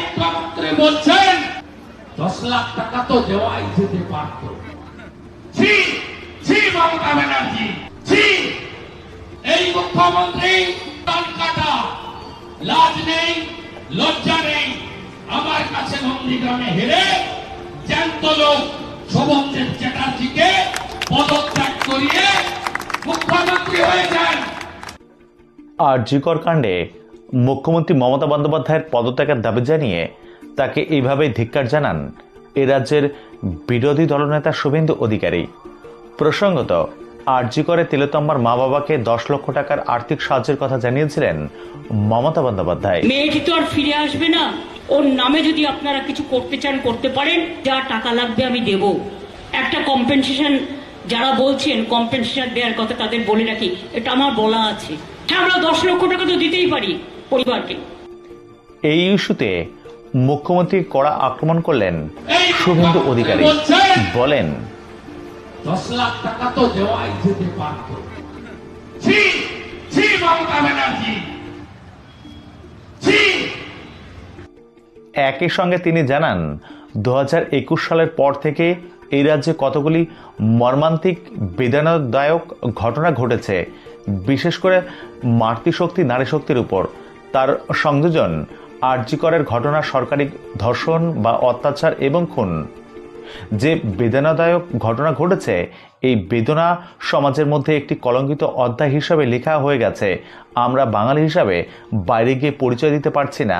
মুখ্যমন্ত্রী বলছেন, দশ লাখ টাকা তো দেওয়াই যেতে পারত। ছি ছি, মমতা ব্যানার্জি, ছি। এই মুখ্যমন্ত্রী কাটা। লাজ নেই, লজ্জা নেই। আমার কাছে নন্দীগ্রামে হেরে জ্যান্ত লোক শোভনদেব চ্যাটার্জিকে পদত্যাগ করিয়ে মুখ্যমন্ত্রী হয়ে যান আর জিকর কাণ্ডে মুখ্যমন্ত্রী মমতা বন্দ্যোপাধ্যায়ের পদত্যাগের দাবি জানিয়ে তাকে এইভাবেই ধিক্কার জানান এ রাজ্যের বিরোধী দলনেতা শুভেন্দু অধিকারী। প্রসঙ্গত, আরজি করে তিলোত্তম্মার মা বাবাকে দশ লক্ষ টাকার আর্থিক সাহায্যের কথা জানিয়েছিলেন মমতা বন্দ্যোপাধ্যায়। মেয়েটি তো আর ফিরে আসবে না। ওর নামে যদি আপনারা কিছু করতে চান, করতে পারেন, যা টাকা লাগবে আমি দেব। একটা কম্পেনসেশন যারা বলছেন কম্পেনসেশন দেওয়ার কথা তাদের বলে রাখি, এটা আমার বলা আছে। হ্যাঁ আমরা দশ লক্ষ টাকা তো দিতেই পারি। পরিবারকে। এই ইস্যুতে মুখ্যমন্ত্রী কড়া আক্রমণ করলেন শুভেন্দু অধিকারী। বলেন দশ লাখ টাকা তো দেওয়াই যেতে পারত। মমতা ব্যানার্জি। একই সঙ্গে তিনি জানান দু হাজার একুশ সালের পর থেকে এই রাজ্যে কতগুলি মর্মান্তিক বেদনাদায়ক ঘটনা ঘটেছে বিশেষ করে মাতৃশক্তি নারী শক্তির উপর। তার সংযোজন আর্যিকরের ঘটনা সরকারি ধর্ষণ বা অত্যাচার এবং খুন। যে বেদনাদায়ক ঘটনা ঘটেছে, এই বেদনা সমাজের মধ্যে একটি কলঙ্কিত অধ্যায় হিসাবে লেখা হয়ে গেছে। আমরা বাঙালি হিসাবে বাইরে গিয়ে পরিচয় দিতে পারছি না,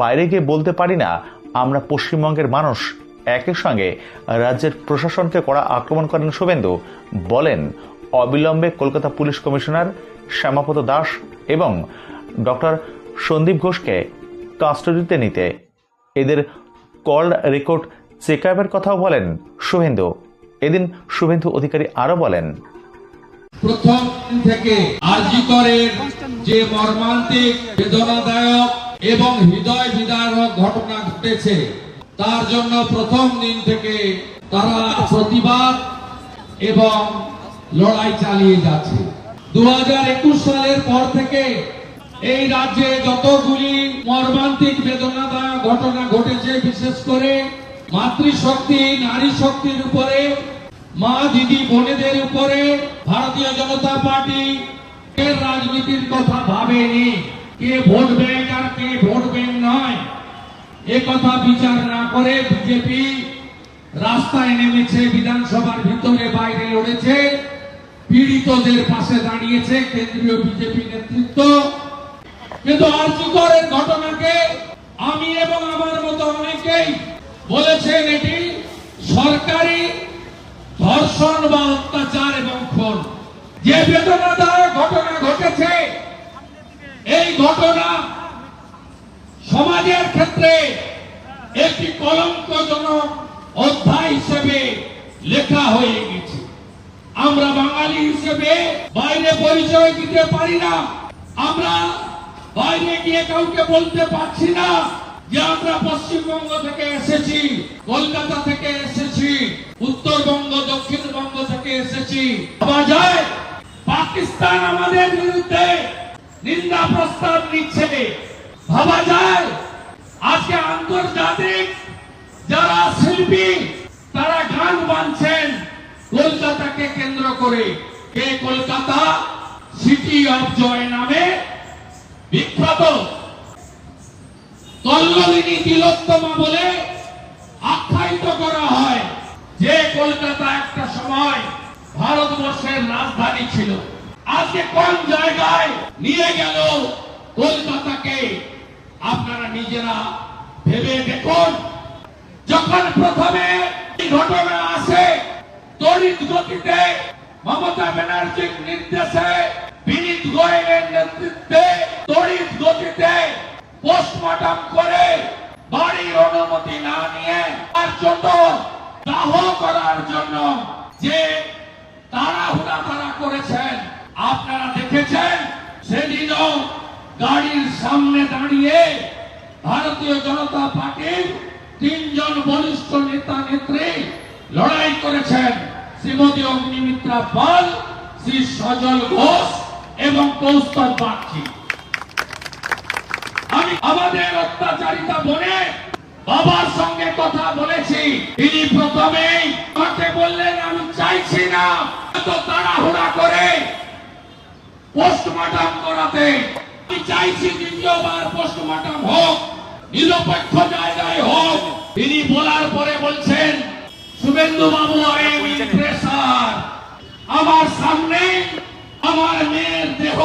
বাইরে গিয়ে বলতে পারি না, আমরা পশ্চিমবঙ্গের মানুষ একই সঙ্গে রাজ্যের প্রশাসনকে করা আক্রমণ করেন শুভেন্দু, বলেন অবিলম্বে কলকাতা পুলিশ কমিশনার শ্যামাপদ দাস এবং ডক্টর সন্দীপ ঘোষকে কাস্টডিতে নিতে। এদের কল রেকর্ড চেক আপের কথাও বলেন শুভেন্দু। এদিন শুভেন্দু অধিকারী আরও বলেন, প্রথম থেকে আরজিকরের যে মর্মান্তিক, বেদনাদায়ক এবং হৃদয় বিদারক ঘটনা ঘটেছে, তার জন্য প্রথম দিন থেকে তারা প্রতিবাদ এবং লড়াই চালিয়ে যাচ্ছে। দু হাজার একুশ সালের পর থেকে এই রাজ্যে যতগুলি মর্মান্তিক বেদনাদায়ক ঘটনা ঘটেছে, বিশেষ করে মাতৃশক্তি নারী শক্তির উপরে, মা, দিদি, বোনেদের উপরে, ভারতীয় জনতা পার্টি এর রাজনীতির কথা ভাবেনি। কে ভোট ব্যাংক আর কে ভোট ব্যাংক নয়। এ কথা বিচার না করে বিজেপি রাস্তায় নেমেছে, বিধানসভার ভিতরে, বাইরে লড়েছে। পীড়িতদের পাশে দাঁড়িয়েছে কেন্দ্রীয় বিজেপি নেতৃত্ব। কিন্তু আর্যিকরের ঘটনাকে আমি এবং আমার মতো অনেকেই বলেছেন এটি সরকারি ধর্ষণ বা অত্যাচার এবং খুন। যে বেদনাদায়ক ঘটনা ঘটেছে, এই ঘটনা সমাজের ক্ষেত্রে একটি কলঙ্কজনক অধ্যায় হিসেবে লেখা হয়ে গেছে। আমরা বাঙালি হিসেবে বাইরে পরিচয় দিতে পারি না। আমরা বাইরে গিয়ে কাউকে বলতে পারছি না যে আমরা পশ্চিমবঙ্গ থেকে এসেছি, কলকাতা থেকে এসেছি, উত্তরবঙ্গ, দক্ষিণবঙ্গ থেকে এসেছি। পাকিস্তান আমাদের বিরুদ্ধে নিন্দা প্রস্তাব নিচ্ছে। ভাবা যায়, আজকে আন্তর্জাতিক যারা শিল্পী, তারা গান বানছেন কলকাতাকে কেন্দ্র করে। কে কলকাতা? সিটি অফ জয় নামে বিখ্যাত। তল্লিনী তিলোত্তমা বলে আখ্যায়িত করা হয় যে কলকাতা একটা সময় ভারতবর্ষের রাজধানী ছিল। আজকে কোন জায়গায় নিয়ে গেল কলকাতাকে? আপনারা নিজেরা ভেবে দেখুন। যখন প্রথমে ঘটনা আসে, তড়িৎ গতিতে মমতা ব্যানার্জির নির্দেশে বিনীত গোয়েলের নেতৃত্বে তড়িৎ গতিতে পোস্টমর্টম করে বাড়ির অনুমতি না নিয়ে তার জন্য দাহ করার জন্য যে তাড়াহুড়া তারা করেছেন, আপনারা দেখেছেন? সেদিনও গাড়ির সামনে দাঁড়িয়ে ভারতীয় জনতা পার্টির তিনজন বরিষ্ঠ নেতা নেত্রী লড়াই করেছেন। শ্রীমতী অগ্নিমিত্রা পাল, শ্রী সজল ঘোষ এবং কৌস্তব বাগচি আমি আমি আমাদের অত্যাচারিতা বলে বাবার সঙ্গে কথা বলেছি। তিনি প্রথমেই আমাকে বললেন, আমি চাইছি না এত তাড়াহুড়া করে পোস্টমর্টম করাতে। আমি চাইছি দ্বিতীয়বার পোস্টমর্টম হোক, নিরপেক্ষ জায়গায় হোক। তিনি বলার পরে বলছেন শুভেন্দু বাবু আই আমার সামনে আমার মেয়ের দেহ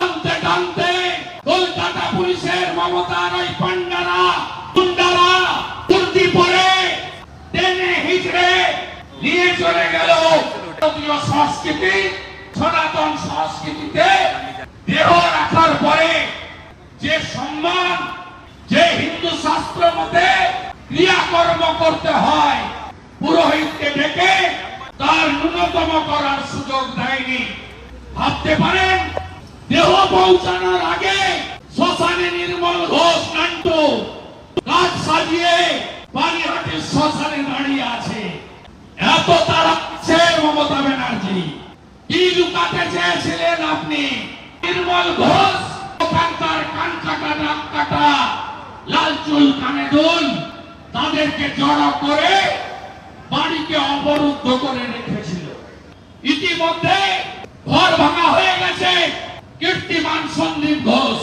টানতে টানতে কলকাতা পুলিশের মমতার ওই পান্ডারা গুন্ডারা কুর্তি পরে টেনে হিচড়ে নিয়ে চলে গেল ভারতীয় সংস্কৃতি, সনাতন সংস্কৃতিতে দেহ রাখার পরে যে সম্মান, যে হিন্দু শাস্ত্র মতে ক্রিয়াকর্ম করতে হয়, পুরোহিতকে ডেকে তার ন্যূনতম করার সুযোগ দেয়নি। ভাবতে পারেন, দেহ পৌঁছানোর আগে শ্মশানে নির্মল ঘোষ নান্টু কাজ সাজিয়ে পানিহাটির শ্মশানে দাঁড়িয়ে আছে। এত তারা আছে মমতা ব্যানার্জি। কি লুকাতে চেয়েছিলেন আপনি? নির্মল ঘোষ, ওখানকার কান কাটা নাক কাটা লাল চুল কানে দুল, তাদেরকে জড়ো করে বাড়িকে অবরুদ্ধ করে রেখেছিল। ইতিমধ্যে ঘর ভাঙা হয়ে গেছে। কীর্তিমান সন্দীপ ঘোষ।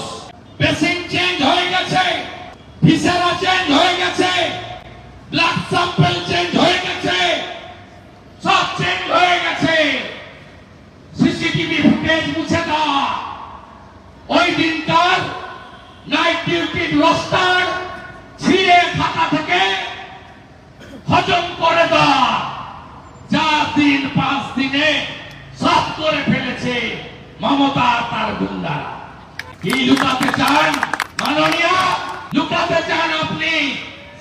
বেসিং চেঞ্জ হয়ে গেছে। ভিসেরা চেঞ্জ হয়ে গেছে। ব্লাড স্যাম্পল চেঞ্জ হয়ে গেছে। চেঞ্জ হয়ে গেছে সিসিটিভি ফুটেজ মুছে দেওয়া ওই দিনকার নাইট ডিউটির রোস্টার ছিঁড়ে খাতা থেকে হজম করে দেওয়া যা দিন পাঁচ দিনে সব করে ফেলেছে মমতা তার গুন্ডারা কি লুকাতে চান মাননীয় লুকাতে চান আপনি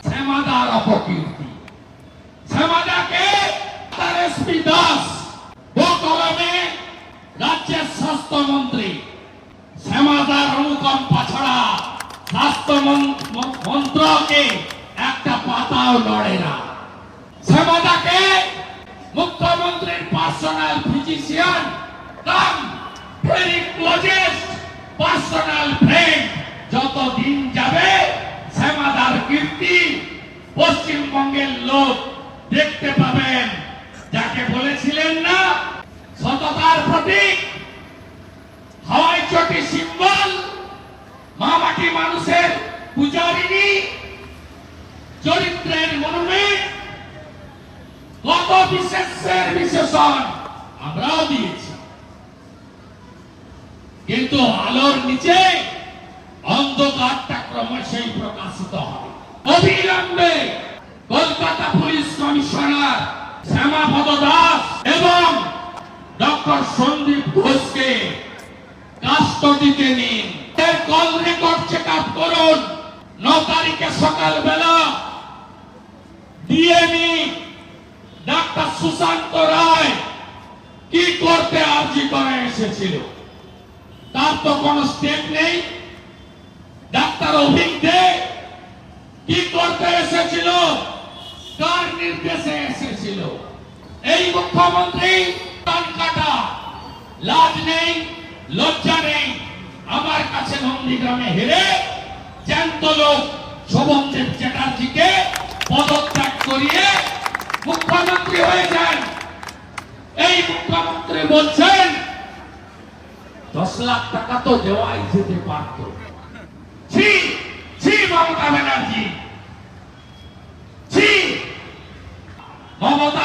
শ্যামাদার অপকীর্তি শ্যামাদাকে তার এসপি দাস রাজ্যের স্বাস্থ্যমন্ত্রী, শ্যামাদার অনুকম্পা ছাড়া স্বাস্থ্য মন্ত্রকে একটা পাতাও লড়ে না। শ্যামাদাকে মুখ্যমন্ত্রীর personal physician cum personal friend যত দিন যাবে শ্যামাদার কীর্তি পশ্চিমবঙ্গের লোক দেখতে পাবেন। যাকে বলেছিলেন না, সততার প্রতীক, হাওয়াই চটি সিম্বল মামাটি মানুষের পূজারিনী চরিত্রের মনুমেন্ট কত বিশেষের বিশেষণ আমরাও দিয়েছি। কিন্তু আলোর নিচে অন্ধকারটা ক্রমশই প্রকাশিত হবে। অবিলম্বে কলকাতা পুলিশ কমিশনার শ্যামাপদ দাস এবং ডক্টর সন্দীপ ঘোষকে কাস্টডিতে নিন। কল রেকর্ড চেক আপ করুন। ন তারিখে সকালবেলা ডিএমই ডাক্তার সুশান্ত রায় কি করতে আর্জি করে এসেছিল? তার তো কোনো স্টেপ নেই। ডাক্তার অভিক দে কি করতে এসেছিল? কার নির্দেশে এসেছিল এই মুখ্যমন্ত্রী কান লাজ নেই, লজ্জা নেই। আমার কাছে নন্দীগ্রামে হেরে জ্যান্ত লোক শোভনদেব চ্যাটার্জিকে পদত্যাগ করিয়ে মুখ্যমন্ত্রী হয়েছেন। এই মুখ্যমন্ত্রী বলছেন, দশ লাখ টাকা তো দেওয়াই যেতে পারত। ছি ছি মমতা ব্যানার্জি ছি মমতা